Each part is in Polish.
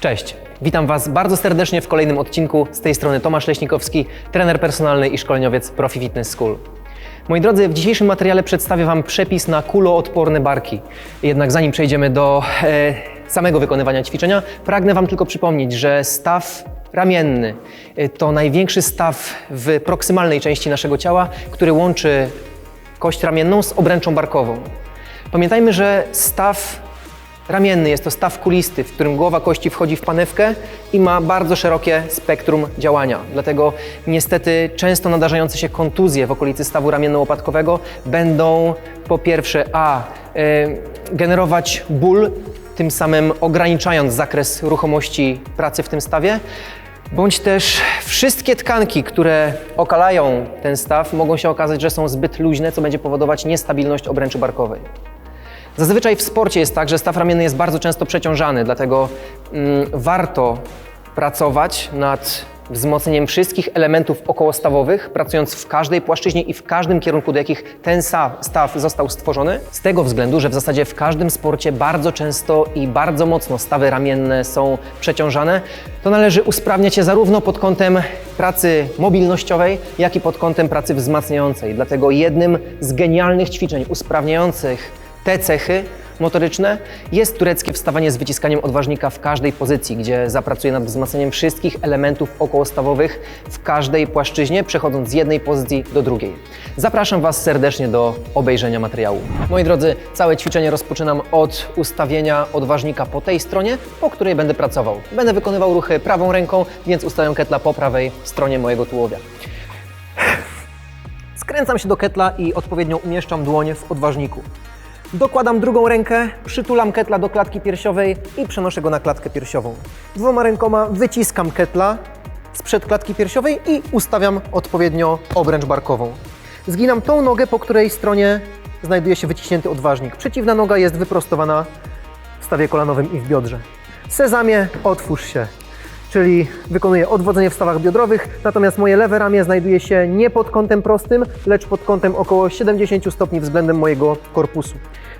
Cześć, witam Was bardzo serdecznie w kolejnym odcinku. Z tej strony Tomasz Leśnikowski, trener personalny i szkoleniowiec Profi Fitness School. Moi drodzy, w dzisiejszym materiale przedstawię Wam przepis na kuloodporne barki. Jednak zanim przejdziemy do e, samego wykonywania ćwiczenia, pragnę Wam tylko przypomnieć, że staw ramienny e, to największy staw w proksymalnej części naszego ciała, który łączy kość ramienną z obręczą barkową. Pamiętajmy, że staw Ramienny jest to staw kulisty, w którym głowa kości wchodzi w panewkę i ma bardzo szerokie spektrum działania. Dlatego niestety często nadarzające się kontuzje w okolicy stawu ramienno-łopatkowego będą po pierwsze a. y, generować ból, tym samym ograniczając zakres ruchomości pracy w tym stawie, bądź też wszystkie tkanki, które okalają ten staw, mogą się okazać, że są zbyt luźne, co będzie powodować niestabilność obręczy barkowej. Zazwyczaj w sporcie jest tak, że staw ramienny jest bardzo często przeciążany, dlatego mm, warto pracować nad wzmocnieniem wszystkich elementów okołostawowych, pracując w każdej płaszczyźnie i w każdym kierunku, do jakich ten staw został stworzony. Z tego względu, że w zasadzie w każdym sporcie bardzo często i bardzo mocno stawy ramienne są przeciążane, to należy usprawniać je zarówno pod kątem pracy mobilnościowej, jak i pod kątem pracy wzmacniającej. Dlatego jednym z genialnych ćwiczeń usprawniających te cechy motoryczne jest tureckie wstawanie z wyciskaniem odważnika w każdej pozycji, gdzie zapracuje nad wzmacnianiem wszystkich elementów okołostawowych w każdej płaszczyźnie, przechodząc z jednej pozycji do drugiej. Zapraszam Was serdecznie do obejrzenia materiału. Moi drodzy, całe ćwiczenie rozpoczynam od ustawienia odważnika po tej stronie, po której będę pracował. Będę wykonywał ruchy prawą ręką, więc ustawiam ketla po prawej stronie mojego tułowia. Skręcam się do ketla i odpowiednio umieszczam dłoń w odważniku. Dokładam drugą rękę, przytulam ketla do klatki piersiowej i przenoszę go na klatkę piersiową. Dwoma rękoma wyciskam ketla sprzed klatki piersiowej i ustawiam odpowiednio obręcz barkową. Zginam tą nogę, po której stronie znajduje się wyciśnięty odważnik. Przeciwna noga jest wyprostowana w stawie kolanowym i w biodrze. Sezamie, otwórz się. Czyli wykonuję odwodzenie w stawach biodrowych, natomiast moje lewe ramię znajduje się nie pod kątem prostym, lecz pod kątem około 70 stopni względem mojego korpusu.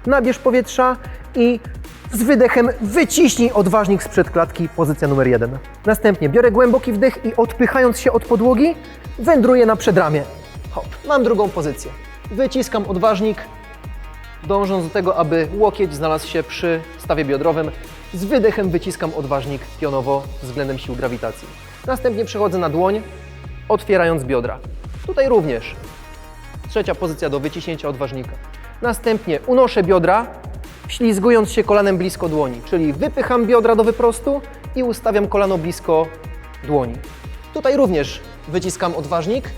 Nabierz powietrza i z wydechem wyciśnij odważnik sprzed klatki, pozycja numer jeden. Następnie biorę głęboki wdech i odpychając się od podłogi, wędruję na przedramię. Hop, mam drugą pozycję. Wyciskam odważnik, dążąc do tego, aby łokieć znalazł się przy stawie biodrowym. Z wydechem wyciskam odważnik pionowo względem sił grawitacji. Następnie przechodzę na dłoń, otwierając biodra. Tutaj również trzecia pozycja do wyciśnięcia odważnika. Następnie unoszę biodra, ślizgując się kolanem blisko dłoni, czyli wypycham biodra do wyprostu i ustawiam kolano blisko dłoni. Tutaj również wyciskam odważnik,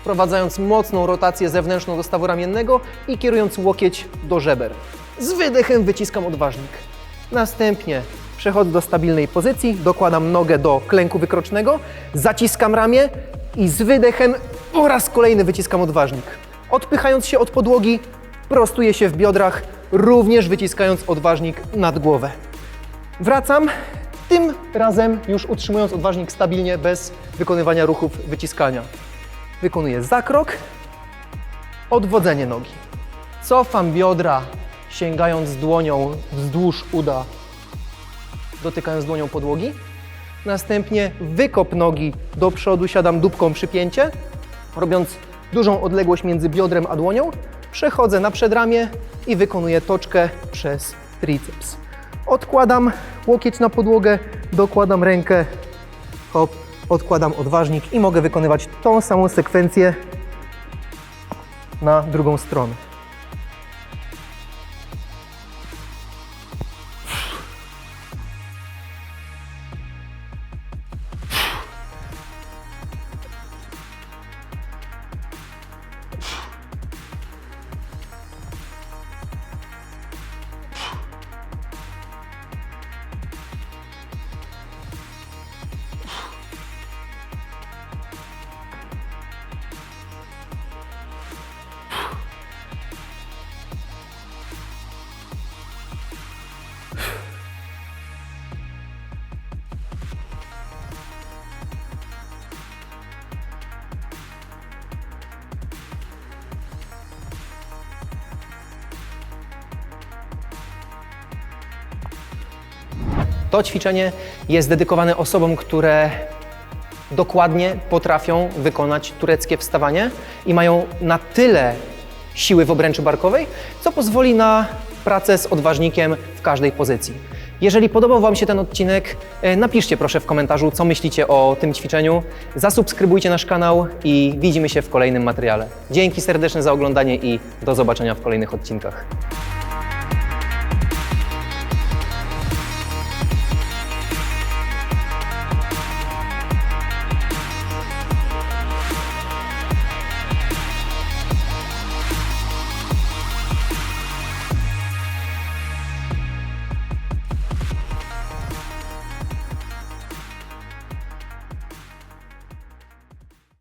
wprowadzając mocną rotację zewnętrzną do stawu ramiennego i kierując łokieć do żeber. Z wydechem wyciskam odważnik. Następnie przechodzę do stabilnej pozycji, dokładam nogę do klęku wykrocznego, zaciskam ramię i z wydechem po raz kolejny wyciskam odważnik. Odpychając się od podłogi, prostuję się w biodrach, również wyciskając odważnik nad głowę. Wracam, tym razem już utrzymując odważnik stabilnie, bez wykonywania ruchów wyciskania. Wykonuję zakrok, odwodzenie nogi. Cofam biodra, sięgając dłonią wzdłuż uda, dotykając dłonią podłogi. Następnie wykop nogi do przodu, siadam dupką przypięcie, robiąc dużą odległość między biodrem a dłonią. Przechodzę na przedramię i wykonuję toczkę przez triceps. Odkładam łokieć na podłogę, dokładam rękę, hop, odkładam odważnik i mogę wykonywać tą samą sekwencję na drugą stronę. To ćwiczenie jest dedykowane osobom, które dokładnie potrafią wykonać tureckie wstawanie i mają na tyle siły w obręczy barkowej, co pozwoli na pracę z odważnikiem w każdej pozycji. Jeżeli podobał Wam się ten odcinek, e, napiszcie proszę w komentarzu, co myślicie o tym ćwiczeniu. Zasubskrybujcie nasz kanał i widzimy się w kolejnym materiale. Dzięki serdeczne za oglądanie i do zobaczenia w kolejnych odcinkach.